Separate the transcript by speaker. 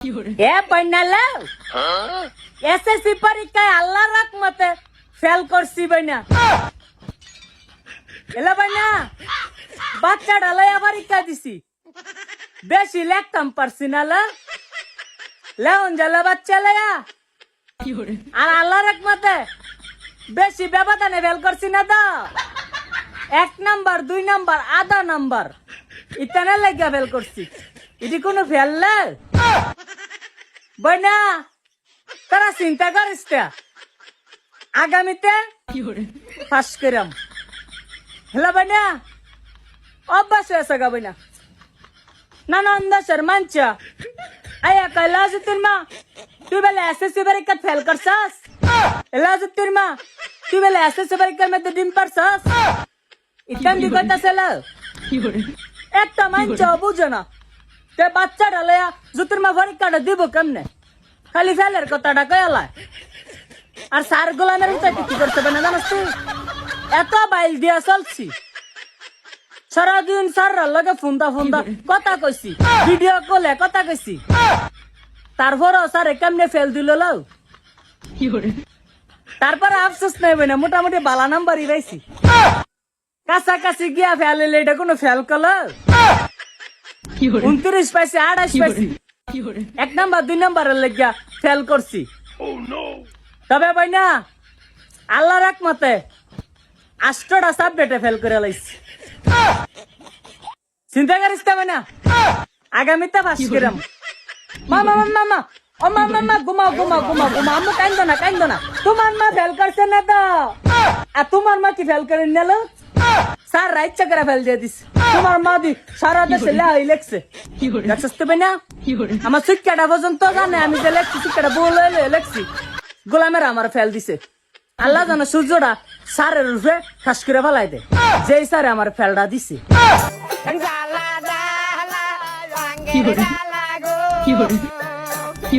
Speaker 1: এ বন্যালে SSC পরীক্ষায় আল্লাহ রহমতে fail করছি বইনা এলা বইনা বাচ্চাটা লয়া পরীক্ষা দিছি বেশি লেখতাম পারছি না লেউন জ্বালা বাচ্চা লয়া আর আল্লাহ রহমতে বেশি ব্যবধানে ফেল করছি না তো এক নাম্বার দুই নাম্বার আধা নাম্বার ইতানে লাগিয়া ফেল করছি এটি কোনো ফেল না। বইনা তারা চিন্তা করিস। আগামীতে ফাঁস করাম। হ্যালো বইনা অভ্যাস হয়েছে গা বইনা। না না অন্দাসের মানছা আয়া কৈলাসুদ্দিন মা তুই বেলে এসএসসি পরীক্ষা ফেল করছাস? এলাজুদ্দিন মা তুই বেলে এসএসসি পরীক্ষার মধ্যে ডিম পারছাস? ইতান দি কইতাছে লা একটা মানছ বুঝে না। তে বাচ্চাটা লয়া জুতুর মা পরীক্ষাটা দিব কেমনে? খালি ফেলের কথাটা কয়ালায় আর সার গোলামের চাইতে কি করতে পারে না, জানাস তুই? এত বাইল দিয়া চলছি। সারাদিন সারার লগে ফুন্দা ফুন্দা কথা কইছি ভিডিও কলে কথা কইছি। তারপরও স্যার কেমনে ফেল দিল লাও তারপরে আফসোস নাই না মোটামুটি বালা নাম্বারই পাইছি। কাছাকাছি গিয়া ফেল এটা কোনো ফেল কল? উনত্রিশ পাইছি আঠাশ পাইছি। এক নাম্বার দুই নাম্বারের লেগিয়া ফেল করছি। তবে ভাই না আল্লাহ রাখ মতে আষ্টটা সাবজেক্টে ফেল করে লাইছি। চিন্তা করিস তবে না আগামীতে পাস করাম। মামা মামা মামা ও মামা মামা ঘুমাও ঘুমাও ঘুমাও ঘুমাও আম্মু কান্দো না কান্দো না। তোমার মা ফেল করছে না তো? তোমার মা কি ফেল করে নিল? স্যার রাইচ্ছা করে ফেল দিয়ে দিস তোমার মা দি সারা দেশে লাই লেখছে। দেখছিস তো না? আমার শিক্ষাটা পর্যন্ত জানে আমি যে লেখছি শিক্ষাটা বলে লেখছি। গোলামের আমার ফেল দিছে। আল্লাহ জানে সূর্যটা সারের রূপে খাস করে ফেলাই দে যেই সারে আমার ফেলটা দিছে।
Speaker 2: কি